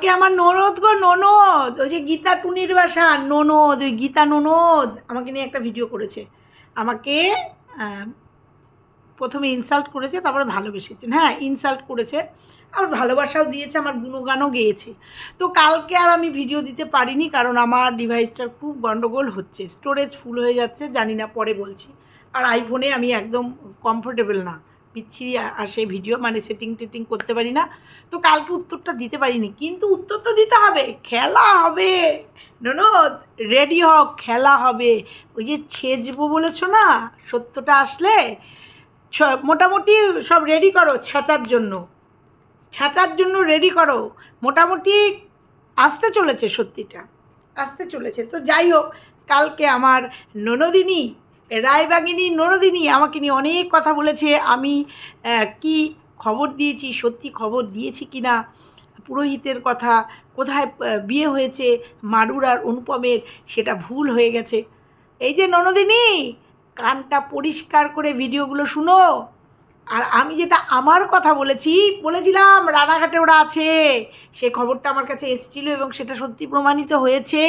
কালকে আমার ননদ গো, ননদ। ওই যে গীতা টুনির বাসা, ননদ, ওই গীতা ননদ আমাকে নিয়ে একটা ভিডিও করেছে। আমাকে প্রথমে ইনসাল্ট করেছে, তারপরে ভালোবেসেছেন হ্যাঁ ইনসাল্ট করেছে। আর ভালোবাসাও দিয়েছে, আমার গুণগানও গেয়েছে। তো কালকে আর আমি ভিডিও দিতে পারিনি, কারণ আমার ডিভাইসটার খুব গন্ডগোল হচ্ছে। স্টোরেজ ফুল হয়ে যাচ্ছে, জানি না, পরে বলছি। আর আইফোনে আমি একদম কমফোর্টেবল না। বিচ্ছিরি আসে ভিডিও মানে সেটিং টেটিং করতে পারি না। তো কালকে উত্তরটা দিতে পারিনি, কিন্তু উত্তর তো দিতে হবে। খেলা হবে। ননদ রেডি হও, খেলা হবে। ওই যে ছেজবো বলেছ না, সত্যটা আসলে মোটামুটি সব রেডি করো ছেঁচার জন্য। ছেঁচার জন্য রেডি করো। মোটামুটি আসতে চলেছে সত্যিটা। আসতে চলেছে। তো যাই হোক, কালকে আমার ননদিনী রায়বাগিনী নরদিনী আমাকে নিয়ে অনেক কথা বলেছে। আমি কি খবর দিয়েছি, সত্যি খবর দিয়েছি কি না, পুরোহিতের কথা, কোথায় বিয়ে হয়েছে মারুর আর অনুপমের, সেটা ভুল হয়ে গেছে। এই যে ননদিনী কানটা পরিষ্কার করে ভিডিওগুলো শুনো। আর আমি যেটা আমার কথা বলেছি, বলেছিলাম রানাঘাটে ওরা আছে। সে খবরটা আমার কাছে এসেছিল এবং সেটা সত্যি প্রমাণিত হয়েছে।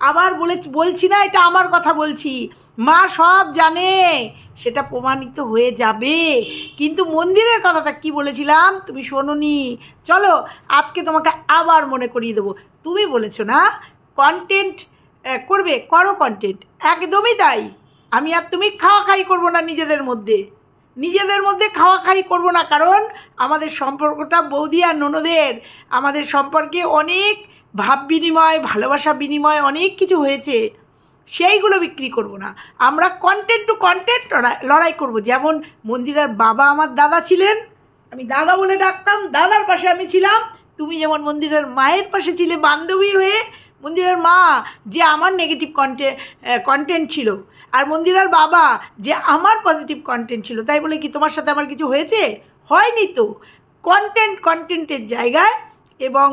আবার বলে, বলছি না, এটা আমার কথা বলছি। মা সব জানে, সেটা প্রমাণিত হয়ে যাবে। কিন্তু মন্দিরের কথাটা কি বলেছিলাম, তুমি শোনোনি। চলো, আজকে তোমাকে আবার মনে করিয়ে দেবো। তুমি বলেছ না কন্টেন্ট করবে, করো কন্টেন্ট একদমই তাই। আমি আর তুমি খাওয়া খাই করব না নিজেদের মধ্যে। নিজেদের মধ্যে খাওয়া খাই করব না, কারণ আমাদের সম্পর্কটা বৌদি আর ননদের। আমাদের সম্পর্কে অনেক ভাব বিনিময়, ভালোবাসা বিনিময় অনেক কিছু হয়েছে। সেইগুলো বিক্রি করব না। আমরা কন্টেন্ট টু কন্টেন্ট লড়াই করব। যেমন মন্দিরের বাবা আমার দাদা ছিলেন, আমি দাদা বলে ডাকতাম, দাদার পাশে আমি ছিলাম। তুমি যেমন মন্দিরের মায়ের পাশে ছিলে, বান্ধবী হয়ে মন্দিরের মা যে আমার নেগেটিভ কন্টেন্ট কন্টেন্ট ছিল, আর মন্দিরার বাবা যে আমার পজিটিভ কন্টেন্ট ছিল, তাই বলে কি তোমার সাথে আমার কিছু হয়েছে? হয়নি তো। কন্টেন্ট কন্টেন্টের জায়গায় এবং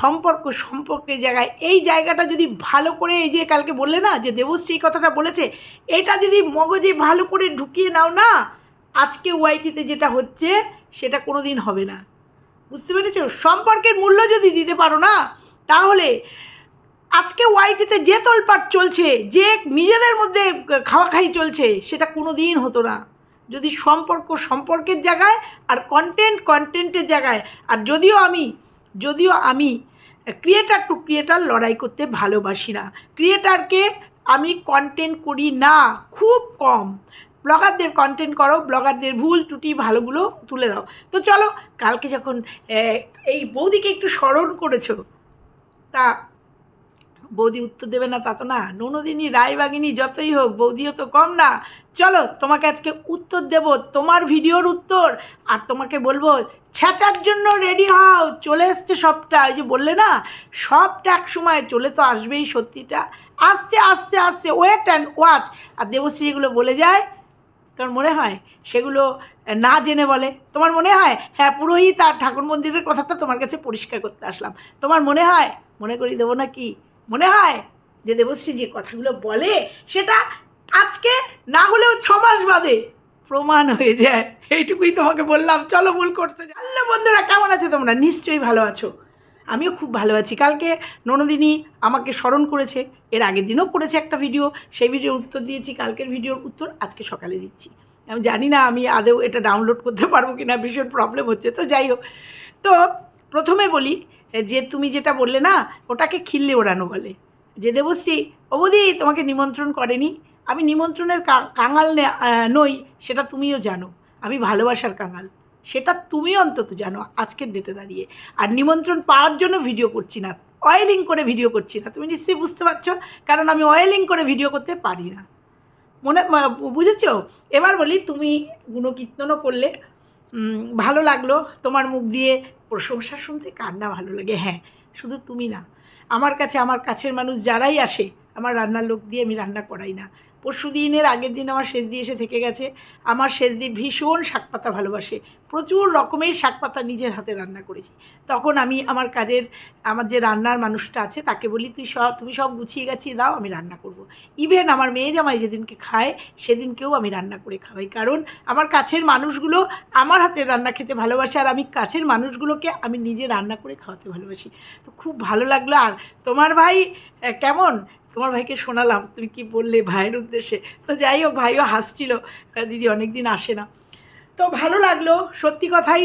সম্পর্ক, সম্পর্কের জায়গায়। এই জায়গাটা যদি ভালো করে এই যে কালকে বললে না, যে দেবশ্রী কথাটা বলেছে, এটা যদি মগজে ভালো করে ঢুকিয়ে নাও না, আজকে ওয়াইটিতে যেটা হচ্ছে, সেটা কোনো দিন হবে না। বুঝতে পেরেছ? সম্পর্কের মূল্য যদি দিতে পারো না, তাহলে আজকে ওয়াইটিতে যে তোলপাট চলছে, যে নিজেদের মধ্যে খাওয়া খাই চলছে, সেটা কোনো দিন হতো না। যদি সম্পর্ক সম্পর্কের জায়গায় আর কন্টেন্ট কন্টেন্টের জায়গায়, আর যদিও আমি যদিও আমি ক্রিয়েটার টু ক্রিয়েটার লড়াই করতে ভালোবাসি না। ক্রিয়েটারকে আমি কন্টেন্ট করি না, খুব কম। ব্লগারদের কন্টেন্ট করো ব্লগারদের ভুল, ত্রুটি, ভালোগুলো তুলে দাও। তো চলো, কালকে যখন এই বৌদিকে একটু স্মরণ করেছ, তা বৌদি উত্তর দেবে না তা তো না। ননদিনী, রায়বাগিনী যতই হোক, বৌদিও তো কম না। চলো, তোমাকে আজকে উত্তর দেব, তোমার ভিডিওর উত্তর। আর তোমাকে বলব ছ্যাঁচার জন্য রেডি হও, চলে এসছে সবটা। ওই যে বললে না, সবটা এক সময় চলে তো আসবেই সত্যিটা। আসছে আসছে আসছে ওয়েট অ্যান্ড ওয়াচ আর দেবশ্রী এগুলো বলে যায়, তোমার মনে হয়? সেগুলো না জেনে বলে। তোমার মনে হয়? হ্যাঁ পুরোহিত আর ঠাকুর মন্দিরের কথাটা তোমার কাছে পরিষ্কার করতে আসলাম। তোমার মনে হয়? মনে করি দেবো না কি মনে হয়? যে দেবশ্রী যে কথাগুলো বলে, সেটা আজকে না হলেও ছ মাস বাদে প্রমাণ হয়ে যায়। এইটুকুই তোমাকে বললাম। চলো ভুল করতে হ্যালো বন্ধুরা, কেমন আছে তোমরা? নিশ্চয়ই ভালো আছো। আমিও খুব ভালো আছি। কালকে ননদিনী আমাকে স্মরণ করেছে। এর আগের দিনও করেছে একটা ভিডিও। সেই ভিডিওর উত্তর দিয়েছি। কালকের ভিডিওর উত্তর আজকে সকালে দিচ্ছি। আমি জানি না আমি আদৌ এটা ডাউনলোড করতে পারব কি না ভীষণ প্রবলেম হচ্ছে। তো যাই হোক। তো প্রথমে বলি যে তুমি যেটা বললে না, ওটাকে খিল্লি ওড়ানো বলে। যে দেবশ্রী অবধি তোমাকে নিমন্ত্রণ করেনি। আমি নিমন্ত্রণের কাঙাল নই, সেটা তুমিও জানো। আমি ভালোবাসার কাঙাল। সেটা তুমি অন্তত জানো আজকের ডেটে দাঁড়িয়ে। আর নিমন্ত্রণ পাওয়ার জন্য ভিডিও করছি না। অয়েলিং করে ভিডিও করছি না। তুমি নিশ্চয়ই বুঝতে পারছ? কারণ আমি অয়েলিং করে ভিডিও করতে পারি না। মনে বুঝেছ? এবার বলি, তুমি গুণকীর্তনও করলে ভালো লাগল তোমার মুখ দিয়ে প্রশংসা শুনতে, কান্না ভালো লাগে। হ্যাঁ শুধু তুমি না। আমার কাছে, আমার কাছের মানুষ যারাই আসে, আমার রান্নার লোক দিয়ে আমি রান্না করাই না। পরশু দিনের আগের দিন আমার দিয়ে এসে থেকে গেছে। আমার দিয়ে ভীষণ শাকপাতা ভালোবাসে। প্রচুর রকমের শাকপাতা নিজের হাতে রান্না করেছি। তখন আমি আমার কাজের, আমার যে রান্নার মানুষটা আছে, তাকে বলি, তুই সব, তুমি সব গুছিয়ে গাছিয়ে দাও, আমি রান্না করব। ইভেন আমার মেয়ে জামাই যেদিনকে খায়, সেদিনকেও আমি রান্না করে খাওয়াই। কারণ আমার কাছের মানুষগুলো আমার হাতের রান্না খেতে ভালোবাসে, আর আমি কাছের মানুষগুলোকে আমি নিজে রান্না করে খাওয়াতে ভালোবাসি। তো খুব ভালো লাগল। আর তোমার ভাই কেমন? তোমার ভাইকে শোনালাম, তুমি কি বললে ভাইয়ের উদ্দেশ্যে? তো যাই হোক, ভাইও হাসছিল দিদি অনেক দিন আসে না। তো ভালো লাগল, সত্যি কথাই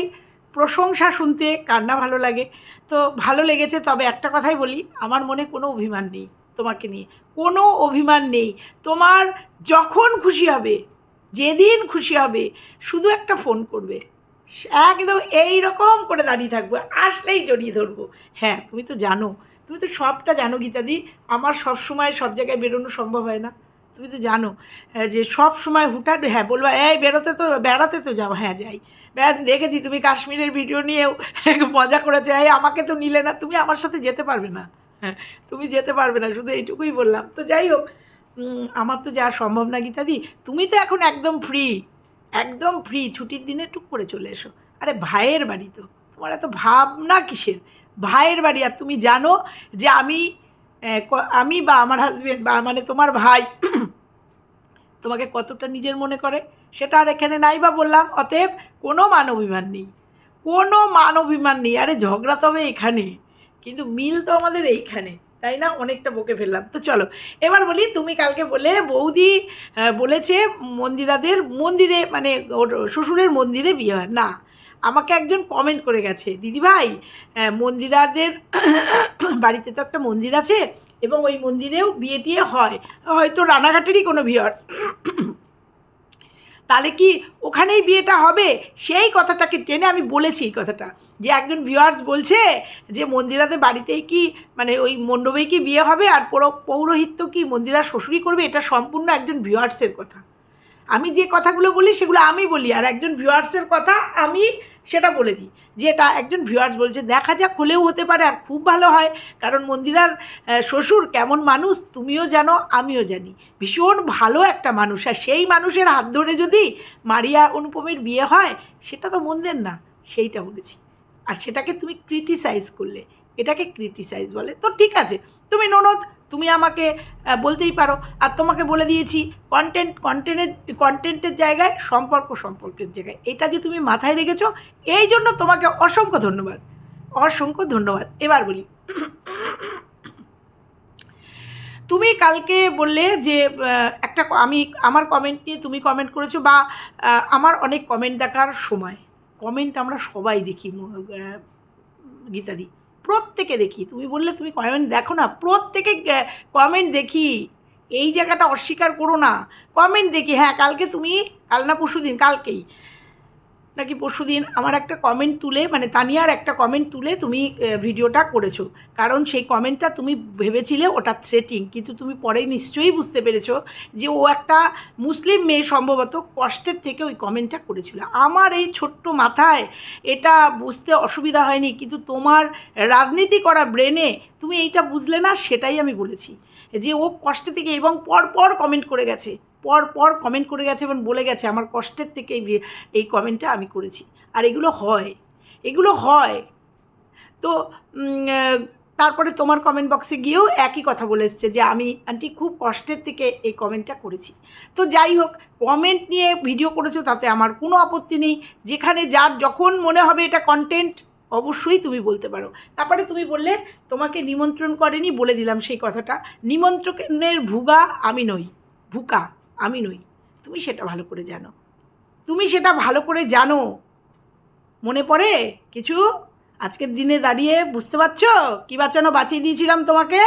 প্রশংসা শুনতে কান্না ভালো লাগে। তো ভালো লেগেছে, তবে একটা কথাই বলি, আমার মনে কোনো অভিমান নেই তোমাকে নিয়ে। কোনো অভিমান নেই। তোমার যখন খুশি হবে, যেদিন খুশি হবে, শুধু একটা ফোন করবে। একদম এই রকম করে দাঁড়িয়ে থাকব, আসলেই জড়িয়ে ধরবো। হ্যাঁ তুমি তো জানো তুমি তো সবটা জানো গীতাদি। আমার সব সময় সব জায়গায় বেরোনো সম্ভব হয় না। তুমি তো জানো যে সব সময় হুটহাট হ্যাঁ বলবা, এই, বেরোতে তো, বেড়াতে তো যাও। হ্যাঁ যাই। বেড়াতে দেখেছি তুমি কাশ্মীরের ভিডিও নিয়েও মজা করেছে। এই, আমাকে তো নিলে না, তুমি আমার সাথে যেতে পারবে না। হ্যাঁ তুমি যেতে পারবে না, শুধু এইটুকুই বললাম। তো যাই হোক আমার তো যাওয়া সম্ভব না গীতাদি। তুমি তো এখন একদম ফ্রি একদম ফ্রি ছুটির দিনে টুক করে চলে এসো। আরে, ভাইয়ের বাড়ি তো। তোমার এত ভাবনা কিসের? ভাইয়ের বাড়ি, আর তুমি জানো যে আমি আমি বা আমার হাজব্যান্ড বা মানে তোমার ভাই তোমাকে কতটা নিজের মনে করে? সেটা আর এখানে নাই বা বললাম। অতএব কোনো মান অভিমান নেই। কোনো মান অভিমান নেই। আরে ঝগড়া তবে এখানে, কিন্তু মিল তো আমাদের এইখানে, তাই না? অনেকটা বকে ফেললাম। তো চলো, এবার বলি, তুমি কালকে বলে বৌদি বলেছে মন্দিরাদের মন্দিরে মানে ওর শ্বশুরের মন্দিরে বিয়ে হয়। না আমাকে একজন কমেন্ট করে গেছে দিদিভাই মন্দিরাদের বাড়িতে তো একটা মন্দির আছে এবং ওই মন্দিরেও বিয়ে টিয়ে হয়, হয়তো রানাঘাটেরই কোনো বিয়ে হয়। তাহলে কি ওখানেই বিয়েটা হবে? সেই কথাটাকে টেনে আমি বলেছি এই কথাটা, যে একজন ভিউয়ার্স বলছে যে মন্দিরাতে বাড়িতেই কি মানে ওই মণ্ডপেই কি বিয়ে হবে? আর পৌর- পৌরোহিত্য কি মন্দিরা শ্বশুরই করবে? এটা সম্পূর্ণ একজন ভিউয়ার্সের কথা। আমি যে কথাগুলো বলি, সেগুলো আমি বলি। আর একজন ভিউয়ার্সের কথা আমি সেটা বলে দিই। যে এটা একজন ভিউয়ার্স বলছে, দেখা যাক, হলেও হতে পারে আর খুব ভালো হয়। কারণ মন্দিরার শ্বশুর কেমন মানুষ, তুমিও জানো, আমিও জানি। ভীষণ ভালো একটা মানুষ। আর সেই মানুষের হাত ধরে যদি মারিয়া অনুপমের বিয়ে হয়, সেটা তো মন্দের না। সেইটা বলেছি। আর সেটাকে তুমি ক্রিটিসাইজ করলে। এটাকে ক্রিটিসাইজ বলে। তো ঠিক আছে। তুমি ননদ তুমি আমাকে বলতেই পারো। আর তোমাকে বলে দিয়েছি কন্টেন্ট কন্টেন্টের কন্টেন্টের জায়গায়, সম্পর্ক সম্পর্কের জায়গায়। এটা যে তুমি মাথায় রেখেছো, এই জন্য তোমাকে অসংখ্য ধন্যবাদ। অসংখ্য ধন্যবাদ। এবার বলি। তুমি কালকে বললে যে একটা, আমি আমার কমেন্ট নিয়ে তুমি কমেন্ট করেছ বা আমার অনেক কমেন্ট দেখার সময়। কমেন্ট আমরা সবাই দেখি গীতাদি। প্রত্যেকে দেখি। তুমি বললে তুমি কমেন্ট দেখো না, প্রত্যেকে কমেন্ট দেখি। এই জায়গাটা অস্বীকার করো না। কমেন্ট দেখি হ্যাঁ কালকে তুমি, কাল না পরশু দিন কালকেই। নাকি পরশু দিন আমার একটা কমেন্ট তুলে মানে তানিয়ার একটা কমেন্ট তুলে তুমি ভিডিওটা করেছ। কারণ সেই কমেন্টটা তুমি ভেবেছিলে ওটা থ্রেটিং কিন্তু তুমি পরে নিশ্চয়ই বুঝতে পেরেছ যে ও একটা মুসলিম মেয়ে সম্ভবত কষ্টের থেকে ওই কমেন্টটা করেছিল। আমার এই ছোট্ট মাথায় এটা বুঝতে অসুবিধা হয়নি, কিন্তু তোমার রাজনীতি করা ব্রেনে তুমি এইটা বুঝলে না, সেটাই আমি বলেছি। যে ও কষ্টে থেকে এবং পর পর কমেন্ট করে গেছে। পর পর কমেন্ট করে গেছে এবং বলে গেছে, আমার কষ্টের থেকে এই কমেন্টটা আমি করেছি। আর এগুলো হয় এগুলো হয়। তো তারপরে তোমার কমেন্ট বক্সে গিয়েও একই কথা বলে এসছে যে, আমি আন্টি খুব কষ্টের থেকে এই কমেন্টটা করেছি। তো যাই হোক কমেন্ট নিয়ে ভিডিও করেছ তাতে আমার কোনো আপত্তি নেই। যেখানে যার যখন মনে হবে এটা কন্টেন্ট অবশ্যই তুমি বলতে পারো। তারপরে তুমি বললে, তোমাকে নিমন্ত্রণ করেনি বলে দিলাম সেই কথাটা। নিমন্ত্রণের ভুগা আমি নই, ভুকা। আমি নই। তুমি সেটা ভালো করে জানো। তুমি সেটা ভালো করে জানো। মনে পড়ে কিছু? আজকের দিনে দাঁড়িয়ে বুঝতে পারছ? কী বাঁচানো বাঁচিয়ে দিয়েছিলাম তোমাকে?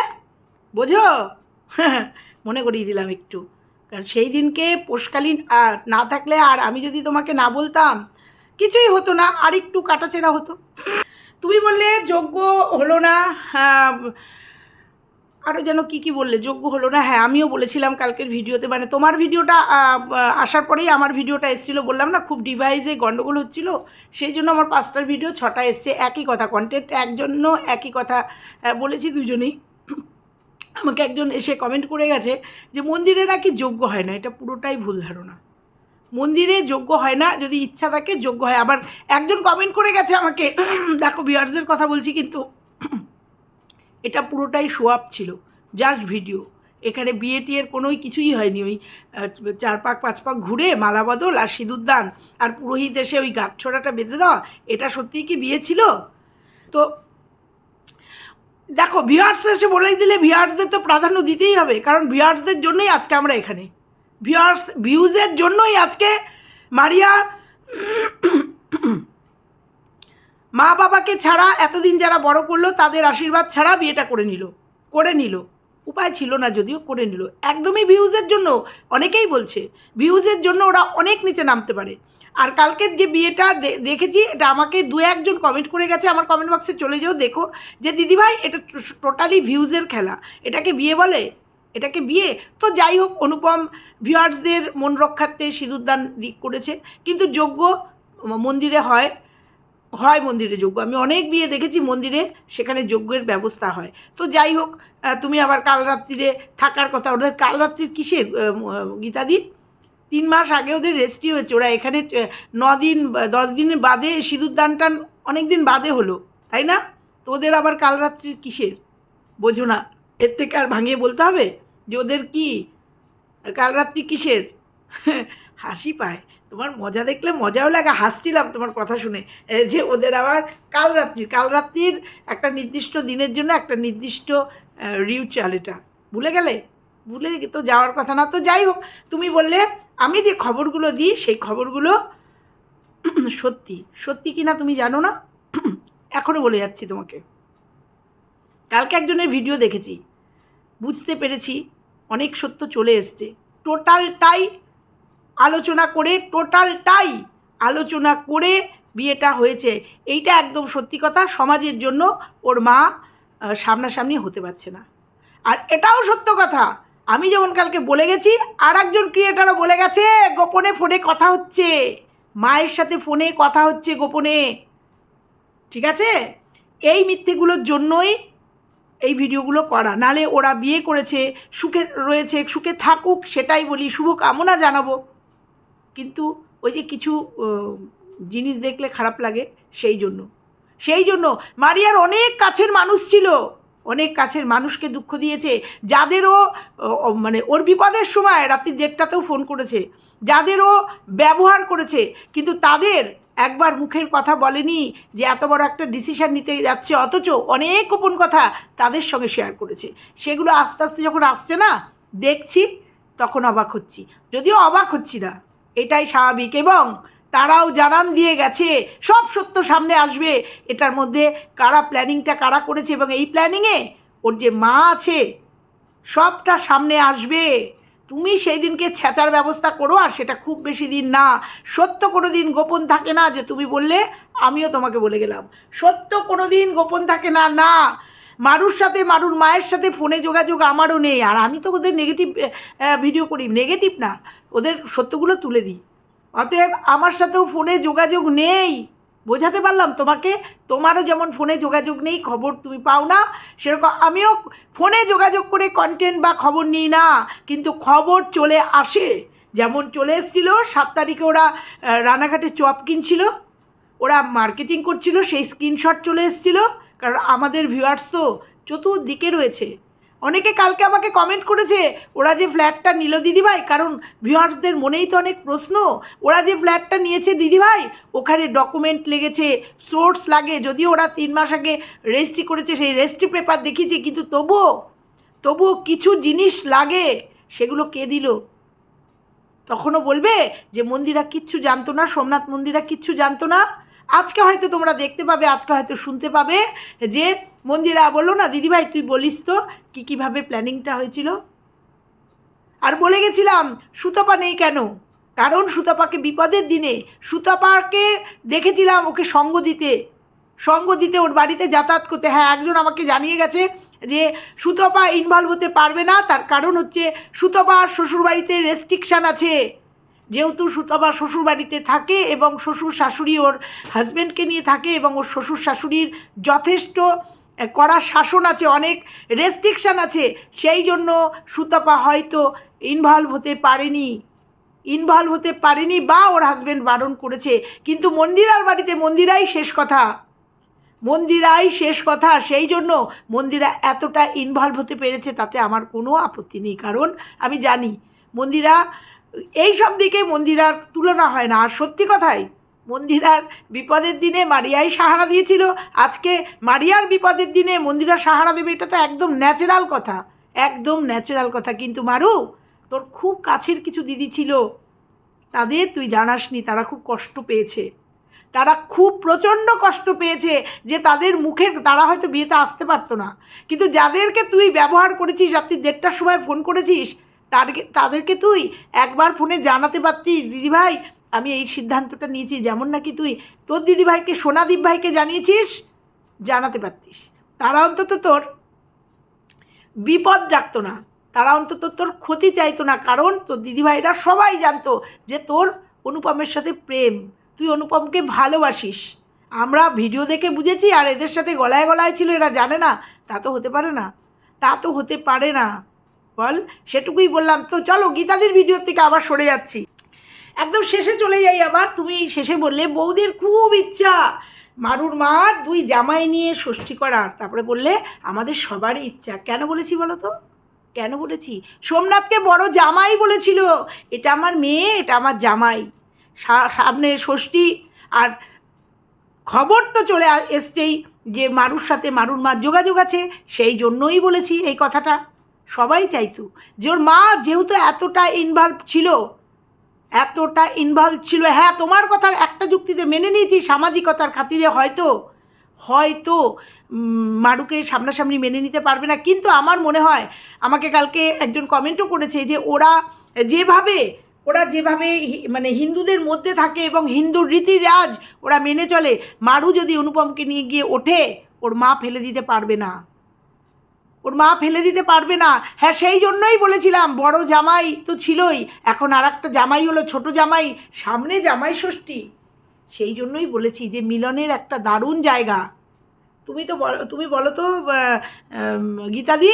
বোঝো? মনে করিয়ে দিলাম একটু। কারণ সেই দিনকে পোষকালীন না থাকলে আর আমি যদি তোমাকে না বলতাম, কিছুই হতো না আর একটু কাটাছেড়া হতো। তুমি বললে যোগ্য হলো না আরও যেন কি কি বললে? যোগ্য হলো না? হ্যাঁ আমিও বলেছিলাম কালকের ভিডিওতে। মানে তোমার ভিডিওটা আসার পরেই আমার ভিডিওটা এসেছিল। বললাম না, খুব ডিভাইসে গণ্ডগোল হচ্ছিল। সেই জন্য আমার পাঁচটার ভিডিও, ছটা এসছে। একই কথা কন্টেন্ট একজন্য একই কথা বলেছি দুজনেই। আমাকে একজন এসে কমেন্ট করে গেছে যে, মন্দিরে নাকি যোগ্য হয় না? এটা পুরোটাই ভুল ধারণা। মন্দিরে যোগ্য হয় না, যদি ইচ্ছা থাকে যোগ্য হয়। আবার একজন কমেন্ট করে গেছে আমাকে, দেখো বিয়ার্সদের কথা বলছি কিন্তু এটা পুরোটাই শোয়াপ ছিল জাস্ট ভিডিও এখানে বিয়ে টিয়ের কোনোই কিছুই হয়নি, ওই চার পাক, পাঁচ পাক ঘুরে মালা বদল আর সিঁদুরদান আর পুরোহিত এসে ওই গাঁটছড়াটা বেঁধে দেওয়া, এটা সত্যিই কি বিয়ে ছিল? তো, দেখো ভিউয়ার্স এসে বলে দিলে ভিউয়ার্সদের তো প্রাধান্য দিতেই হবে, কারণ ভিউয়ার্সদের জন্যই আজকে আমরা এখানে। ভিউয়ার্স ভিউজের জন্যই আজকে মারিয়া মা বাবাকে ছাড়া এতদিন যারা বড় করল, তাদের আশীর্বাদ ছাড়া বিয়েটা করে নিল। করে নিল। উপায় ছিল না যদিও, করে নিল। একদমই ভিউজের জন্য, অনেকেই বলছে ভিউজের জন্য ওরা অনেক নিচে নামতে পারে। আর কালকের যে বিয়েটা দেখেছি, এটা আমাকে দু একজন কমেন্ট করে গেছে, আমার কমেন্ট বক্সে চলে যাও, দেখো যে, দিদিভাই, এটা টোটালি ভিউজের খেলা। এটাকে বিয়ে বলে? এটাকে বিয়ে? তো যাই হোক, অনুপম ভিউয়ার্সদের মন রক্ষার্থে সিঁদুরদান দিক করেছে। কিন্তু যোগ্য মন্দিরে হয় হয় মন্দিরে যজ্ঞ। আমি অনেক বিয়ে দেখেছি মন্দিরে সেখানে যজ্ঞের ব্যবস্থা হয়। তো যাই হোক তুমি আবার কাল রাত্রিরে থাকার কথা ওদের কাল রাত্রির কিসের গীতাদি? তিন মাস আগে ওদের রেস্টই হয়েছে। ওরা এখানে দিন দশ দিন বাদে সিঁদুর দান টান অনেক দিন বাদে হলো, তাই না? তো ওদের আবার কাল রাত্রির কিসের? বোঝো না। এর থেকে আর ভাঙিয়ে বলতে হবে যে ওদের কি? কাল রাত্রি কিসের? হাসি পায়। তোমার মজা দেখলে মজাও লাগে, হাসছিলাম তোমার কথা শুনে। যে ওদের আবার কাল রাত্রি কাল রাত্রির একটা নির্দিষ্ট দিনের জন্য একটা নির্দিষ্ট রিউচাল এটা। ভুলে গেলে? ভুলে তো যাওয়ার কথা না। তো যাই হোক, তুমি বললে, আমি যে খবরগুলো দিই, সেই খবরগুলো সত্যি। সত্যি কি না তুমি জানো না? এখনও বলে যাচ্ছি তোমাকে। কালকে একজনের ভিডিও দেখেছি। বুঝতে পেরেছি, অনেক সত্য চলে এসছে। টোটালটাই আলোচনা করে টোটালটাই আলোচনা করে বিয়েটা হয়েছে। এইটা একদম সত্যি কথা, সমাজের জন্য ওর মা সামনাসামনি হতে পারছে না। আর এটাও সত্য কথা, আমি যেমন কালকে বলে গেছি আর একজন ক্রিয়েটারও বলে গেছে, গোপনে ফোনে কথা হচ্ছে। মায়ের সাথে ফোনে কথা হচ্ছে গোপনে। ঠিক আছে? এই মিথ্যেগুলোর জন্যই এই ভিডিওগুলো করা। নালে ওরা বিয়ে করেছে, সুখে রয়েছে, সুখে থাকুক, সেটাই বলি। শুভ কামনা জানাব। কিন্তু ওই যে কিছু জিনিস দেখলে খারাপ লাগে সেই জন্য। সেই জন্য মারিয়ার অনেক কাছের মানুষ ছিল, অনেক কাছের মানুষকে দুঃখ দিয়েছে। যাদেরও মানে ওর বিপদের সময় রাত্রি দেড়টাতেও ফোন করেছে। যাদেরও ব্যবহার করেছে, কিন্তু তাদের একবার মুখের কথা বলেনি যে এত বড় একটা ডিসিশন নিতে যাচ্ছে। অথচ অনেক গোপন কথা তাদের সঙ্গে শেয়ার করেছে। সেগুলো আস্তে আস্তে যখন আসছে না, দেখছি, তখন অবাক হচ্ছি। যদিও অবাক হচ্ছি না। এটাই স্বাভাবিক এবং তারাও জানান দিয়ে গেছে, সব সত্য সামনে আসবে। এটার মধ্যে কারা প্ল্যানিংটা কারা করেছে এবং এই প্ল্যানিংয়ে ওর যে মা আছে, সবটা সামনে আসবে। তুমি সেই দিনকে ছেঁচার ব্যবস্থা করো আর সেটা খুব বেশি দিন না। সত্য কোনো দিন গোপন থাকে না যে তুমি বললে, আমিও তোমাকে বলে গেলাম। সত্য কোনো দিন গোপন থাকে না না। মারুর সাথে, মারুর মায়ের সাথে ফোনে যোগাযোগ আমারও নেই। আর আমি তো ওদের নেগেটিভ ভিডিও করি। নেগেটিভ না। ওদের সত্যগুলো তুলে দিই। অতএব আমার সাথেও ফোনে যোগাযোগ নেই। বোঝাতে পারলাম তোমাকে? তোমারও যেমন ফোনে যোগাযোগ নেই, খবর তুমি পাও না। সেরকম আমিও ফোনে যোগাযোগ করে কন্টেন্ট বা খবর নিই না। কিন্তু খবর চলে আসে। যেমন চলে এসেছিল, সাত তারিখে ওরা রানাঘাটে চপ কিনছিল। ওরা মার্কেটিং করছিল, সেই স্ক্রিনশট চলে এসেছিল। কারণ আমাদের ভিউয়ার্স তো চতুর্দিকে রয়েছে। অনেকে কালকে আমাকে কমেন্ট করেছে, ওরা যে ফ্ল্যাটটা নিল দিদিভাই, কারণ ভিউয়ার্সদের মনেই তো অনেক প্রশ্ন, ওরা যে ফ্ল্যাটটা নিয়েছে দিদিভাই, ওখানে ডকুমেন্ট লেগেছে সোর্স লাগে, যদিও ওরা তিন মাস আগে রেজিস্ট্রি করেছে, সেই রেজিস্ট্রি পেপার দেখিয়েছে, কিন্তু তবুও তবুও কিছু জিনিস লাগে, সেগুলো কে দিল? তখনও বলবে যে, মন্দিরা কিচ্ছু জানতো না, সোমনাথ মন্দিরা কিচ্ছু জানতো না। আজকে হয়তো তোমরা দেখতে পাবে, আজকে হয়তো শুনতে পাবে যে মন্দিরা বলল, না, দিদিভাই, তুই বলিস তো কী, কীভাবে প্ল্যানিংটা হয়েছিল? আর বলে গেছিলাম, সুতপা নেই কেন? কারণ সুতপাকে বিপদের দিনে সুতপাকে দেখেছিলাম ওকে সঙ্গ দিতে। সঙ্গ দিতে ওর বাড়িতে যাতায়াত করতে। হ্যাঁ একজন আমাকে জানিয়ে গেছে যে সুতপা ইনভলভ হতে পারবে না। তার কারণ হচ্ছে সুতপার শ্বশুরবাড়িতে রেস্ট্রিকশান আছে। যেহেতু সুতবা শ্বশুর বাড়িতে থাকে এবং শ্বশুর শাশুড়ি ওর হাজব্যান্ডকে নিয়ে থাকে এবং ওর শ্বশুর শাশুড়ির যথেষ্ট কড়া শাসন আছে, অনেক রেস্ট্রিকশান আছে, সেই জন্য সুতপা হয়তো ইনভলভ হতে পারেনি। ইনভলভ হতে পারেনি বা ওর হাজব্যান্ড বারণ করেছে। কিন্তু মন্দিরার বাড়িতে মন্দিরাই শেষ কথা। মন্দিরাই শেষ কথা, সেই জন্য মন্দিরা এতটা ইনভলভ হতে পেরেছে, তাতে আমার কোনো আপত্তি নেই। কারণ আমি জানি মন্দিরা এই সব দিকে মন্দিরার তুলনা হয় না। আর সত্যি কথাই, মন্দিরার বিপদের দিনে মারিয়াই সাহারা দিয়েছিল। আজকে মারিয়ার বিপদের দিনে মন্দিরা সাহারা দেবে, এটা তো একদম ন্যাচারাল কথা। একদম ন্যাচারাল কথা। কিন্তু মারু, তোর খুব কাছের কিছু দিদি ছিল। তাদের তুই জানাসনি, তারা খুব কষ্ট পেয়েছে। তারা খুব প্রচণ্ড কষ্ট পেয়েছে যে তাদের মুখে তারা হয়তো বিয়েতে আসতে পারতো না। কিন্তু যাদেরকে তুই ব্যবহার করেছিস, রাত্রি দেড়টার সময় ফোন করেছিস তাদেরকে তাদেরকে তুই একবার ফোনে জানাতে পারতিস, দিদিভাই। আমি এই সিদ্ধান্তটা নিয়েছি, যেমন নাকি তুই তোর দিদিভাইকে, সোনাদীপ ভাইকে জানিয়েছিস, জানাতে পারতিস। তারা অন্তত তোর বিপদ ডাকতো না, তারা অন্তত তোর ক্ষতি চাইতো না, কারণ তোর দিদিভাইরা সবাই জানতো যে তোর অনুপমের সাথে প্রেম। তুই অনুপমকে ভালোবাসিস। আমরা ভিডিও দেখে বুঝেছি, আর এদের সাথে গলায় গলায় ছিল, এরা জানে না। তা তো হতে পারে না। তা তো হতে পারে না। বল সেটুকুই বললাম। তো চলো, গীতাদির ভিডিওর থেকে আবার সরে যাচ্ছি। একদম শেষে চলে যাই আবার। তুমি শেষে বললে, বৌদির খুব ইচ্ছা। মারুর মার দুই জামাই নিয়ে ষষ্ঠী করার তারপরে বললে, আমাদের সবারই ইচ্ছা। কেন বলেছি বলো তো? কেন বলেছি? সোমনাথকে বড় জামাই বলেছিল। এটা আমার মেয়ে, এটা আমার জামাই। সামনে ষষ্ঠী। আর খবর তো চলে এসছেই যে মারুর সাথে মারুর মার যোগাযোগ আছে, সেই জন্যই বলেছি এই কথাটা। সবাই চাইতো। যে ওর মা যেহেতু এতটা ইনভলভ ছিল, এতটা ইনভলভ ছিল হ্যাঁ তোমার কথার একটা যুক্তিতে মেনে নিয়েছি, সামাজিকতার খাতিরে হয়তো হয়তো মারুকে সামনাসামনি মেনে নিতে পারবে না। কিন্তু আমার মনে হয়, আমাকে কালকে একজন কমেন্টও করেছে যে ওরা যেভাবে ওরা যেভাবে মানে হিন্দুদের মধ্যে থাকে এবং হিন্দুর রীতিরাজ ওরা মেনে চলে, মারু যদি অনুপমকে নিয়ে গিয়ে ওঠে, ওর মা ফেলে দিতে পারবে না। ওর মা ফেলে দিতে পারবে না। হ্যাঁ সেই জন্যই বলেছিলাম, বড় জামাই তো ছিলই। এখন আর একটা জামাই হলো, ছোট জামাই, সামনে জামাই ষষ্ঠী। সেই জন্যই বলেছি যে, মিলনের একটা দারুণ জায়গা। তুমি তো বল, তুমি বলো তো গীতাদি,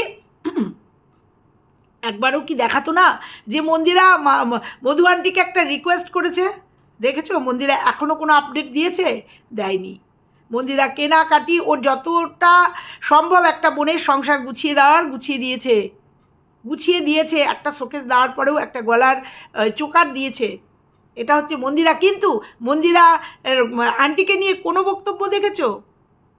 একবারও কি দেখাতো না যে মন্দিরা মধু আন্টিকে একটা রিকোয়েস্ট করেছে? দেখেছ? মন্দিরা এখনও কোনো আপডেট দিয়েছে? দেয়নি। মন্দিরা কেনাকাটি ওর যতটা সম্ভব একটা বোনের সংসার গুছিয়ে দেওয়ার, গুছিয়ে দিয়েছে। গুছিয়ে দিয়েছে, একটা শোকেস দেওয়ার পরেও একটা গলার চোকার দিয়েছে। এটা হচ্ছে মন্দিরা। কিন্তু মন্দিরা আন্টিকে নিয়ে কোনো বক্তব্য দেখেছ?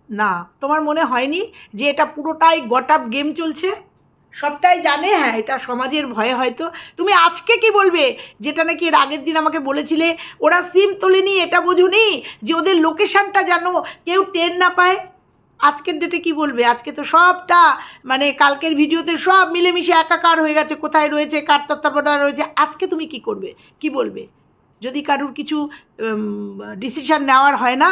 না। তোমার মনে হয়নি যে এটা পুরোটাই গটাপ গেম চলছে? সবটাই জানে হ্যাঁ এটা সমাজের ভয়ে হয়তো। তুমি আজকে কি বলবে? যেটা নাকি এর আগের দিন আমাকে বলেছিলে, ওরা সিম তোলেনি, এটা বোঝুনি যে ওদের লোকেশানটা যেন কেউ টের না পায়। আজকের ডেটে কি বলবে? আজকে তো সবটা মানে কালকের ভিডিওতে সব মিলেমিশে একাকার হয়ে গেছে, কোথায় রয়েছে, কার তত্ত্বাবধান রয়েছে। আজকে তুমি কি করবে? কি বলবে? যদি কারুর কিছু ডিসিশন নেওয়ার হয় না,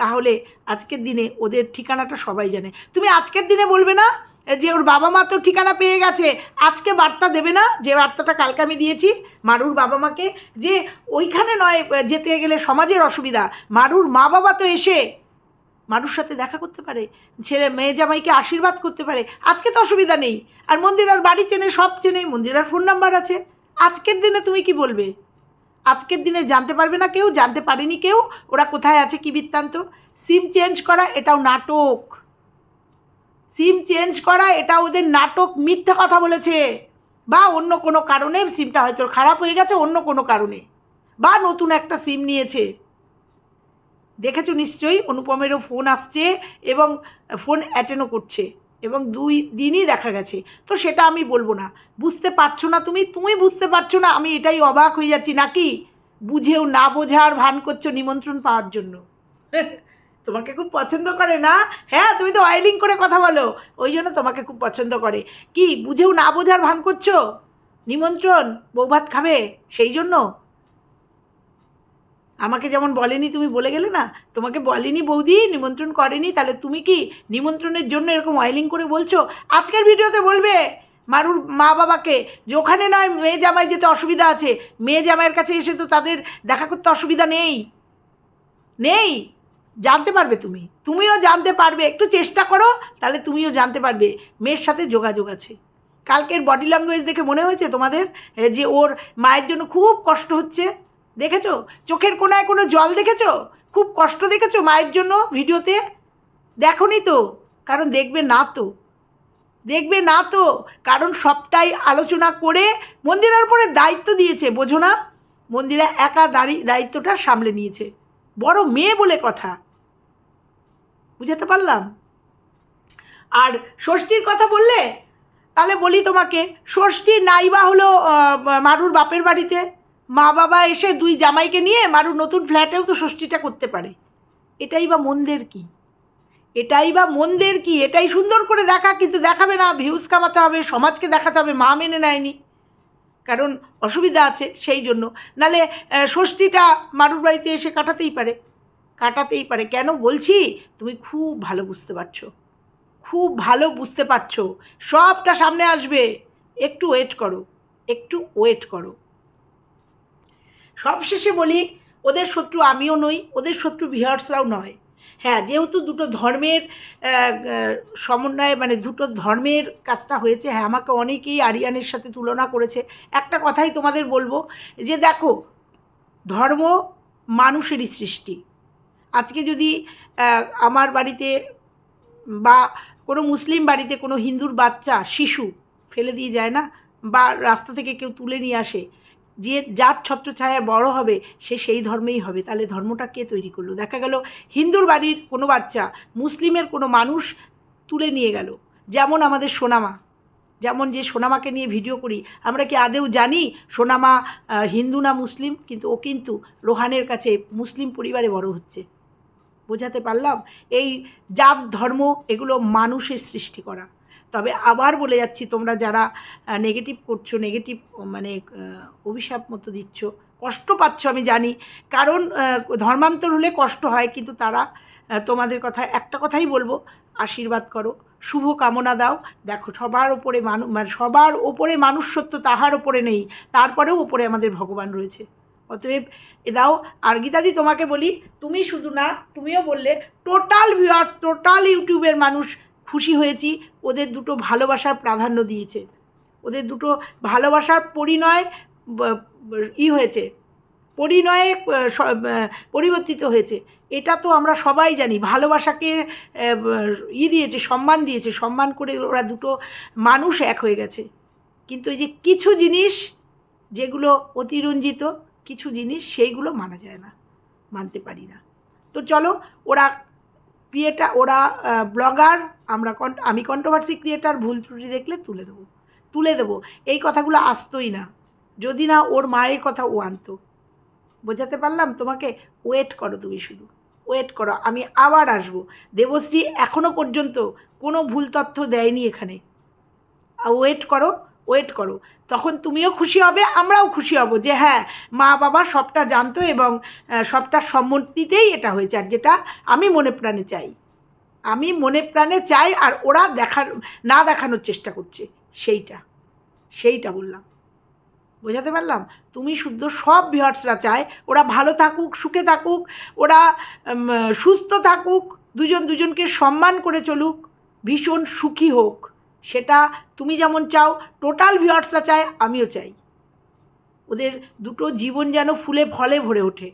তাহলে আজকের দিনে ওদের ঠিকানাটা সবাই জানে। তুমি আজকের দিনে বলবে না? যে ওর বাবা মা তো ঠিকানা পেয়ে গেছে। আজকে বার্তা দেবে না, যে বার্তাটা কালকে আমি দিয়েছি মারুর বাবা মাকে, যে ওইখানে নয়, যেতে গেলে সমাজের অসুবিধা। মারুর মা বাবা তো এসে মারুর সাথে দেখা করতে পারে, ছেলে মেয়ে জামাইকে আশীর্বাদ করতে পারে, আজকে তো অসুবিধা নেই। আর মন্দিরার বাড়ি চেনে, সব চেনে, মন্দিরার ফোন নাম্বার আছে। আজকের দিনে তুমি কি বলবে? আজকের দিনে জানতে পারবে না কেউ, জানতে পারেনি কেউ, ওরা কোথায় আছে কি বৃত্তান্ত? সিম চেঞ্জ করা এটাও নাটক। সিম চেঞ্জ করা, এটা ওদের নাটক মিথ্যা কথা বলেছে। বা অন্য কোনো কারণে সিমটা হয়তো খারাপ হয়ে গেছে, অন্য কোনো কারণে। বা নতুন একটা সিম নিয়েছে। দেখেছ নিশ্চয়ই, অনুপমেরও ফোন আসছে এবং ফোন অ্যাটেন্ডও করছে এবং দুই দিনই দেখা গেছে। তো সেটা আমি বলব না। বুঝতে পারছ না তুমি? তুমি বুঝতে পারছ না? আমি এটাই অবাক হয়ে যাচ্ছি নাকি? বুঝেও না বোঝার ভান করছ নিমন্ত্রণ পাওয়ার জন্য। তোমাকে খুব পছন্দ করে না? হ্যাঁ তুমি তো অয়েলিং করে কথা বলো। ওই জন্য তোমাকে খুব পছন্দ করে। কি, বুঝেও না বোঝার ভান করছ? নিমন্ত্রণ, বউ ভাত খাবে? সেই জন্য? আমাকে যেমন বলেনি তুমি বলে গেলে না, তোমাকে বলেনি বৌদি, নিমন্ত্রণ করেনি, তাহলে তুমি কি নিমন্ত্রণের জন্য এরকম অয়েলিং করে বলছো? আজকের ভিডিওতে বলবে মারুর মা বাবাকে যে ওখানে নয় মেয়ে জামাই যেতে অসুবিধা আছে। মেয়ে জামাইয়ের কাছে এসে তো তাদের দেখা করতে অসুবিধা নেই। নেই? জানতে পারবে তুমি। তুমিও জানতে পারবে, একটু চেষ্টা করো, তাহলে তুমিও জানতে পারবে। মেয়ের সাথে যোগাযোগ আছে। কালকের বডি ল্যাঙ্গুয়েজ দেখে মনে হয়েছে তোমাদের? যে ওর মায়ের জন্য খুব কষ্ট হচ্ছে। দেখেছ? চোখের কোনায় কোনো জল দেখেছ? খুব কষ্ট দেখেছ মায়ের জন্য ভিডিওতে? দেখনি তো? কারণ দেখবে না তো। দেখবে না তো? কারণ সবটাই আলোচনা করে মন্দিরের উপরে দায়িত্ব দিয়েছে, বোঝো না? মন্দিরা একা দাঁড়ি দায়িত্বটা সামলে নিয়েছে। বড় মেয়ে বলে কথা। বুঝাতে পারলাম? আর ষষ্ঠীর কথা বললে? তাহলে বলি তোমাকে, ষষ্ঠী নাইবা হলো মারুর বাপের বাড়িতে। মা বাবা এসে দুই জামাইকে নিয়ে মারুর নতুন ফ্ল্যাটেও তো ষষ্ঠীটা করতে পারে। এটাই বা মন্দের কি? এটাই বা মন্দের কি? এটাই সুন্দর করে দেখা, কিন্তু দেখাবে না। ভিউজ কামাতে হবে, সমাজকে দেখাতে হবে, মা মেনে নেয়নি। কারণ অসুবিধা আছে সেই জন্য। নালে ষষ্ঠীটা মারুর বাড়িতে এসে কাটাতেই পারে। কাটাতেই পারে। কেন বলছি? তুমি খুব ভালো বুঝতে পারছ। খুব ভালো বুঝতে পারছ। সবটা সামনে আসবে। একটু ওয়েট করো। একটু ওয়েট করো। সবশেষে বলি, ওদের শত্রু আমিও নই, ওদের শত্রু ভিহার্সরাও নয়। হ্যাঁ যেহেতু দুটো ধর্মের সমন্বয়ে মানে দুটো ধর্মের কাজটা হয়েছে হ্যাঁ আমাকে অনেকেই আরিয়ানের সাথে তুলনা করেছে। একটা কথাই তোমাদের বলব যে দেখো, ধর্ম মানুষেরই সৃষ্টি। আজকে যদি আমার বাড়িতে বা কোনো মুসলিম বাড়িতে কোনো হিন্দুর বাচ্চা, শিশু ফেলে দিয়ে যায় না বা রাস্তা থেকে কেউ তুলে নিয়ে আসে যে যার ছত্রছায়ায় বড় হবে, সে সেই ধর্মেই হবে। তাহলে ধর্মটা কে তৈরি করল? দেখা গেল, হিন্দুর বাড়ির কোনো বাচ্চা, মুসলিমের কোনো মানুষ তুলে নিয়ে গেল। যেমন আমাদের সোনামা। যেমন যে সোনামাকে নিয়ে ভিডিও করি, আমরা কি আদেও জানি সোনামা হিন্দু না মুসলিম? কিন্তু ও কিন্তু রোহানের কাছে মুসলিম পরিবারে বড় হচ্ছে। বোঝাতে পারলাম? এই জাত, ধর্ম, এগুলো মানুষের সৃষ্টি করা। তবে আবার বলে যাচ্ছি, তোমরা যারা নেগেটিভ করছ নেগেটিভ মানে অভিশাপ মতো দিচ্ছ, কষ্ট পাচ্ছ আমি জানি। কারণ ধর্মান্তর হলে কষ্ট হয়, কিন্তু তারা তোমাদের কথা, একটা কথাই বলব, আশীর্বাদ করো। শুভ কামনা দাও। দেখো, সবার ওপরে মানুষ মানে সবার ওপরে মানুষ সত্য তাহার ওপরে নেই। তারপরেও ওপরে আমাদের ভগবান রয়েছে। অতএব, এ দাও। আর গীতাদি, তোমাকে বলি, তুমি শুধু না, তুমিও বললে, টোটাল ভিউয়ার্স, টোটাল ইউটিউবের মানুষ খুশি হয়েছি। ওদের দুটো ভালোবাসার প্রাধান্য দিয়েছে। ওদের দুটো ভালোবাসার পরিণয় ই হয়েছে। পরিণয়ে পরিবর্তিত হয়েছে। এটা তো আমরা সবাই জানি। ভালোবাসাকে ই দিয়েছে, সম্মান দিয়েছে। সম্মান করে ওরা দুটো মানুষ এক হয়ে গেছে। কিন্তু এই যে কিছু জিনিস যেগুলো অতিরঞ্জিত, কিছু জিনিস সেইগুলো মানা যায় না। মানতে পারি না। তো চলো, ওরা ক্রিয়েটার ওরা ব্লগার, আমরা আমি কন্ট্রোভার্সি ক্রিয়েটার ভুল ত্রুটি দেখলে তুলে দেবো। তুলে দেবো। এই কথাগুলো আসতোই না। যদি না ওর মায়ের কথা ও আনতো। বোঝাতে পারলাম? তোমাকে ওয়েট করো তুমি শুধু। ওয়েট করো। আমি আবার আসব। দেবশ্রী এখনও পর্যন্ত কোনো ভুল তথ্য দেয়নি এখানে। ওয়েট করো। ওয়েট করো। তখন তুমিও খুশি হবে আমরাও খুশি হব যে হ্যাঁ মা বাবা সবটা জানতো এবং আহ, সবটা সম্মতিতেই এটা হয়েছে। আর যেটা আমি মনে প্রাণে চাই আমি মনে প্রাণে চাই আর ওরা দেখার না দেখানোর চেষ্টা করছে। সেইটা সেইটা বললাম। বোঝাতে পারলাম? তুমি শুদ্ধ সব ভিউয়ার্সরা চায় ওরা ভালো থাকুক সুখে থাকুক ওরা সুস্থ থাকুক দুজন দুজনকে সম্মান করে চলুক ভীষণ সুখী হোক। সেটা তুমি যেমন চাও টোটাল ভিউয়ার্সরা চায়, আমিও চাই। ওদের দুটো জীবন যেন ফুলে ফলে ভরে ওঠে।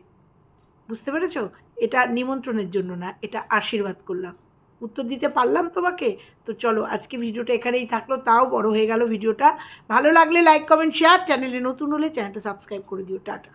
বুঝতে পেরেছ? এটা নিমন্ত্রণের জন্য না, এটা আশীর্বাদ করলাম। উত্তর দিতে পারলাম তোমাকে? তো চলো, আজকে ভিডিওটা এখানেই থাকল। তাও বড় হয়ে গেল ভিডিওটা। ভালো লাগলে লাইক কমেন্ট শেয়ার চ্যানেলে নতুন হলে চ্যানেলটা সাবস্ক্রাইব করে দিও। টাটা।